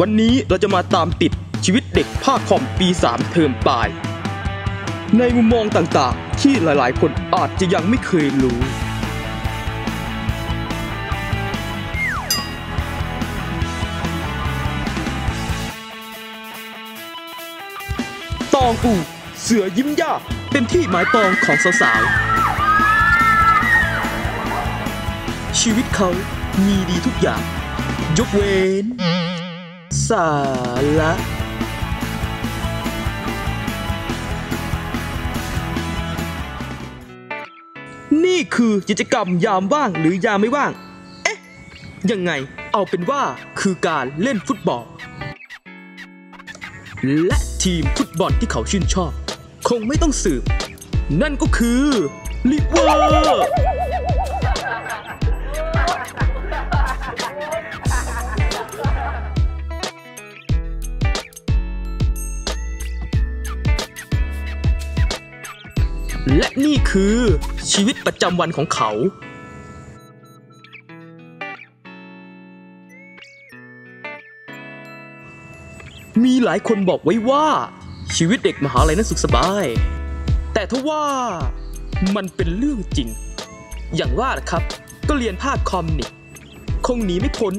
วันนี้เราจะมาตามติดชีวิตเด็กภาคคอมปี 3 เทอมปลาย ในมุมมองต่างๆ ที่หลายๆ คนอาจจะยังไม่เคยรู้ ตองอูเสือยิ้มยากเป็นที่หมายปองของสาวๆ ชีวิตเขามีดีทุกอย่าง ยกเว้น สาระนี่คือกิจกรรมยามว่างหรือยามไม่ว่าง เอ๊ะ ยังไง เอาเป็นว่าคือการเล่นฟุตบอล และทีมฟุตบอลที่เขาชื่นชอบ คงไม่ต้องสืบ นั่นก็คือลิเวอร์ และนี่คือชีวิตประจำวันของเขา มีหลายคนบอกไว้ว่า ชีวิตเด็กมหาลัยนั้นสุขสบาย แต่ทว่ามันเป็นเรื่องจริง อย่างว่านะครับ ก็เรียนภาคคอมนี่คงหนีไม่พ้น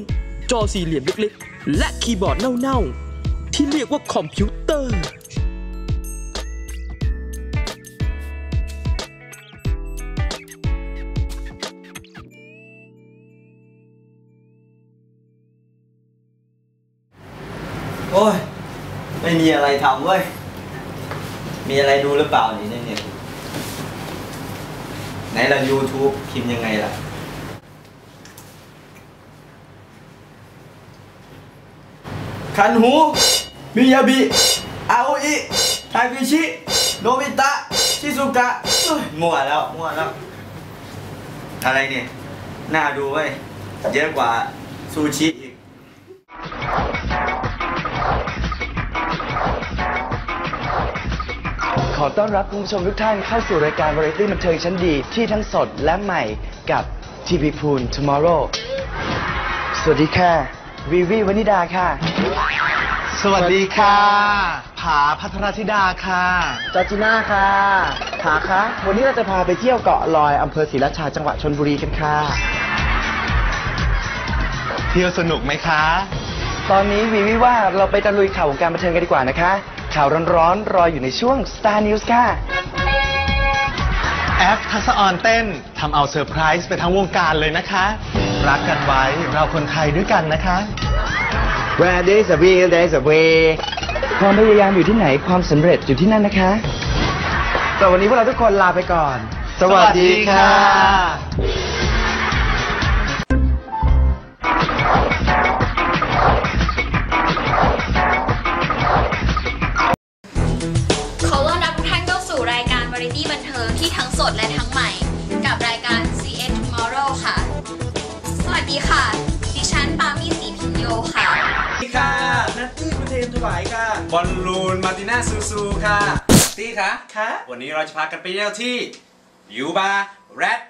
จอสี่เหลี่ยมเล็กๆ และคีย์บอร์ดเน่าๆ ที่เรียกว่าคอมพิวเตอร์ โอ้ย ไม่มีอะไรทำเว้ย มีอะไรดูหรือเปล่านี่ในเน็ตไหนละ YouTube พิมพ์ยังไงล่ะ คันหู มิยาบิอาโออิทาคิชิ โนบิตะ ชิซุกะมั่วแล้ว มั่วแล้ว อะไรเนี่ย น่าดูเว้ย เยอะกว่าซูชิ อีกขอต้อนรับคุณผู้ชมทุกท่านเข้าสู่รายการวาไรตี้บันเทิงชั้นดีที่ทั้งสดและใหม่กับ TV p o o l Tomorrow สวัสดีค่ะ วีวีวนิดาค่ะ สวัสดีค่ะผาพัทรธิดาค่ะ จอร์จิน่าค่ะผาคะวันนี้เราจะพาไปเที่ยวเกาะลอยอำเภอศรีราชาจังหวัดชนบุรีกันค่ะ เที่ยวสนุกไหมคะ ตอนนี้วีวีว่าเราไปตะลุยข่าววงการบันเทิงกันดีกว่านะคะ ข่าวร้อนๆ รออยู่ในช่วง Star News ค่ะ แอฟทัศออนเต้นทำเอาเซอร์ไพรส์ไปทั้งวงการเลยนะคะ รักกันไว้เราคนไทยด้วยกันนะคะ Where there's a will there's a way ความพยายามอยู่ที่ไหนความสำเร็จอยู่ที่นั่นนะคะแต่วันนี้พวกเราทุกคนลาไปก่อน สวัสดีค่ะ สดและทั้งใหม่ กับรายการ CN Tomorrow ค่ะ สวัสดีค่ะ ดิฉันปามี่สีพิญโยค่ะ สวัสดีค่ะ นัตตี้กุเทนถวายค่ะ บอลลูน มาร์ติน่าซูซูค่ะ ตี้คะค่ะวันนี้เราจะพากันไปเที่ยวที่ ยูบาร์แรด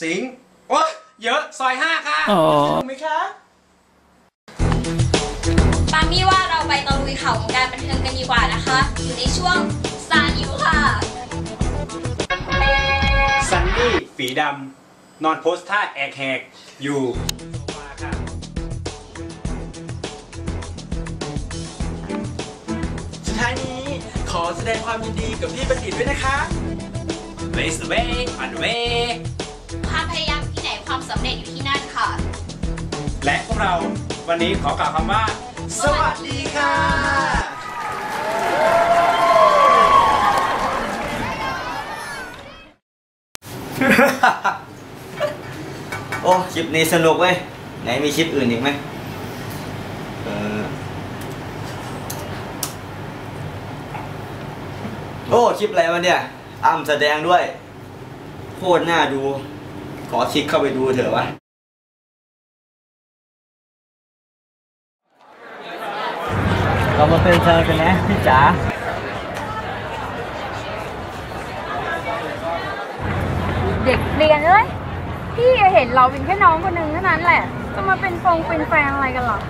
สิงห์โอ้ยเยอะ ซอยห้าค่ะถูกไหมคะ ปามี่ว่าเราไปตะลุยข่าววงการบันเทิงกันดีกว่านะคะ อยู่ในช่วงซานิวค่ะ ฝีดำนอนโพสท่าแอกแหกอยู่โซฟาค่ะสุดท้ายนี้ขอแสดงความยินดีกับพี่บัณฑิตด้วยนะคะ Race the way on the way ความพยายามที่ไหนความสำเร็จอยู่ที่นั่นค่ะ และพวกเราวันนี้ขอกล่าวคำว่า สวัสดีค่ะ โอ้คลิปนี้สนุกเว้ย ไหนมีคลิปอื่นอีกไหมเออโอ้คลิปอะไรวะเนี่ยอ้ำแสดงด้วยโคตรน่าดู ขอคลิกเข้าไปดูเถอะวะเรามาเป็นแฟนกันนะพี่จ๋า เด็กเรียนเลยพี่เห็นเราเป็นแค่น้องคนหนึ่งเท่านั้นแหละ จะมาเป็นฟงเป็นแฟนอะไรกันหรอ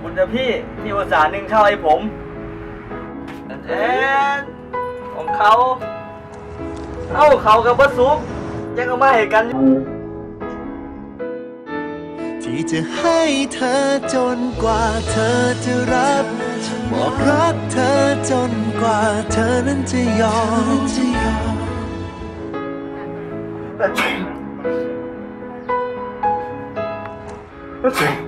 คุณจะพี่ที่อุตส่าห์นึ่งข้าวให้ผม แอนของเขา เอ้าเขากับบัซุปยังเอามาให้กันอยู่ที่จะให้เธอจนกว่าเธอจะรับ บอกรักเธอจนกว่าเธอนั้นจะยอมขอ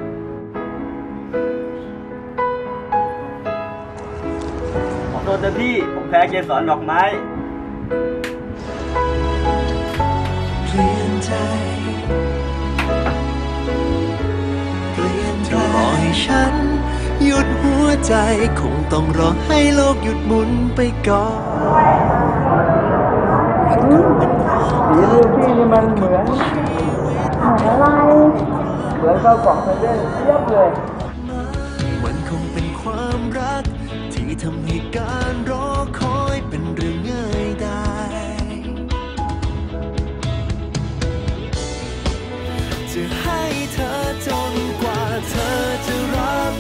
โทษนะพี่ผมแพ้เกสรดอกไม้เปลี่ยนใจเปลี่ยนเธอรอให้ฉัน หยุดหัวใจคงต้องรอให้โลกหยุดหมุนไปก่อนมันคงเป็นความรักพี่นี่มันเหมือนเหมือนอะไร เหมือนข้าวกล่องเซเว่นเทียบเลยำให้การรอคอยเป็นเรื่องง่ายได้ จะให้เธอจนกว่าเธอจะรับ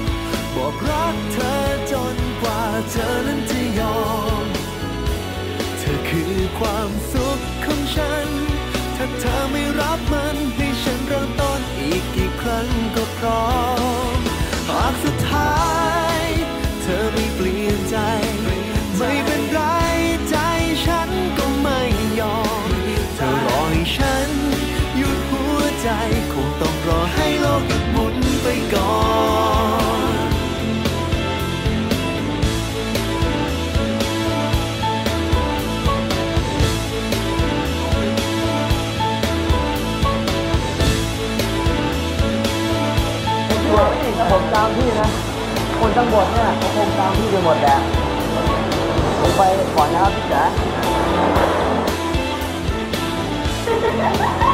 บอกรักเธอจนกว่าเธอนั้นจะยอม เธอคือความสุขของฉัน ถ้าเธอไม่รับมันให้ฉันเริ่มต้นอีกกี่ครั้งก็พร้อม ทั้งหมดเนี่ยเขาคงตามพี่ไปหมดแหละผมไปก่อนนะครับพี่จ๋า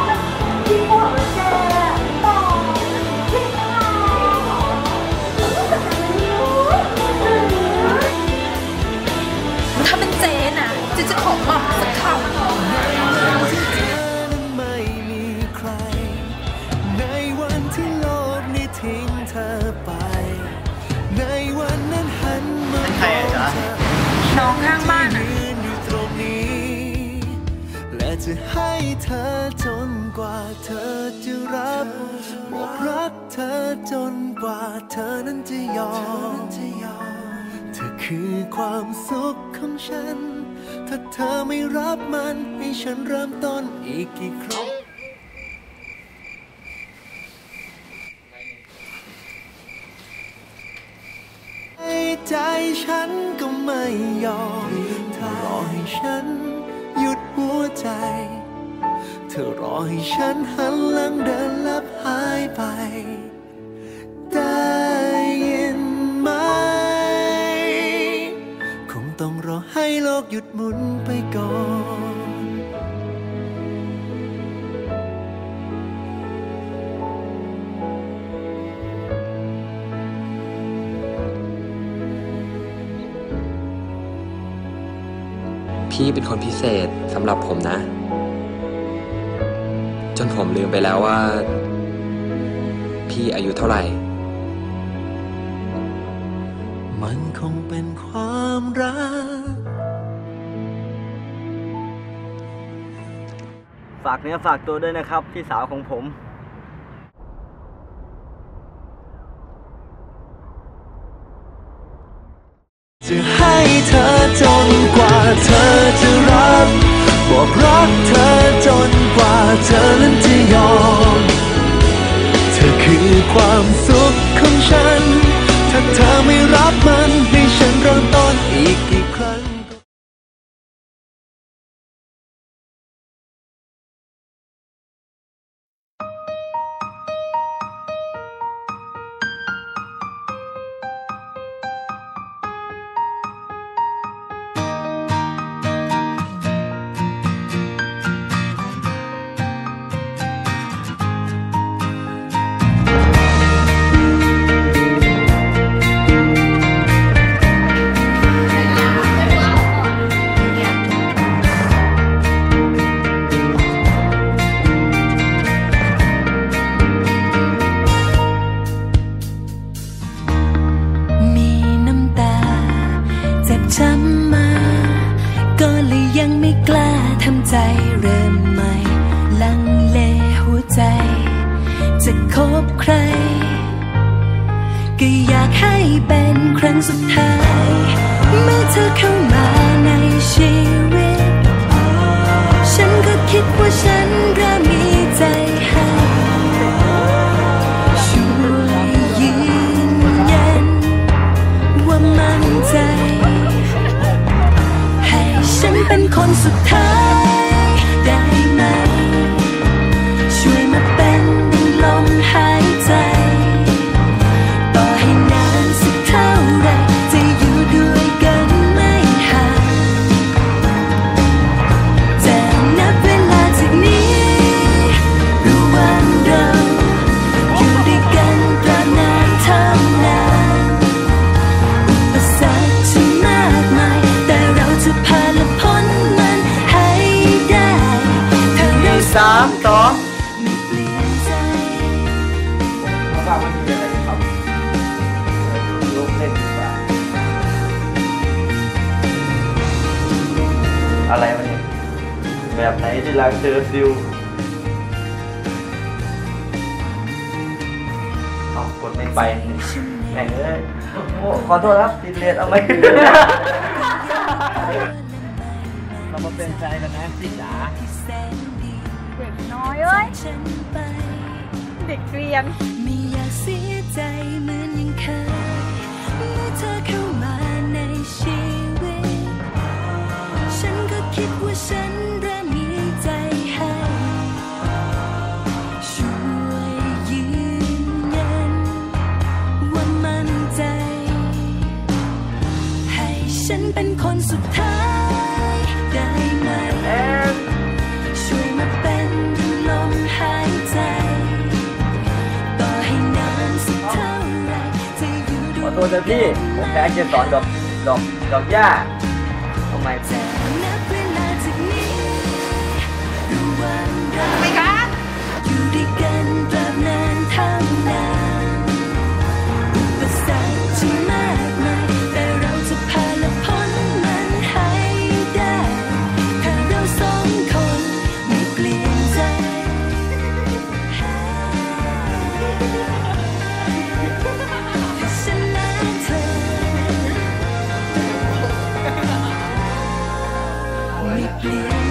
จนกว่าเธอนั้นจะยอม เธอคือความสุขของฉัน ถ้าเธอไม่รับมันให้ฉันเริ่มต้นอีกกี่ครั้งใจฉันก็ไม่ยอมเธอรอให้ฉันหยุดหัวใจ เธอรอให้ฉันหันหลังเดินลับหายไป พี่เป็นคนพิเศษสำหรับผมนะ จนผมลืมไปแล้วว่า พี่อายุเท่าไหร่ มันคงเป็นความรัก ฝากเนื้อฝากตัวด้วยนะครับ พี่สาวของผม จะให้เธอจนกว่า เธอจะรับ บอกรักเธอจนกว่าเธอนั้นจะยอม เธอคือความสุข หนที่รักเจอซิลเอากดไม่ไปแหม่งเอ้ยโอ้ขอโทษครับติดเลทเอาไหมเรามาเป็นใจกันนะพี่จ๋าเด็กน้อยเอ้ยฉันไปเด็กเรียนไม่อยากเสียใจเหมือนยังเคยเมื่อเธอเข้ามาในชีวิต ฉันก็คิดว่าฉัน เป็นคนสุดท้ายได้ไหม ช่วยมาเป็นดังลมหายใจ ต่อให้นานสักเท่าไรจะอยู่ด้ขวอยโทษนะพี่ ผมแพ้เกสรดอกดอกดอกหญ้าทำไมจะนั please.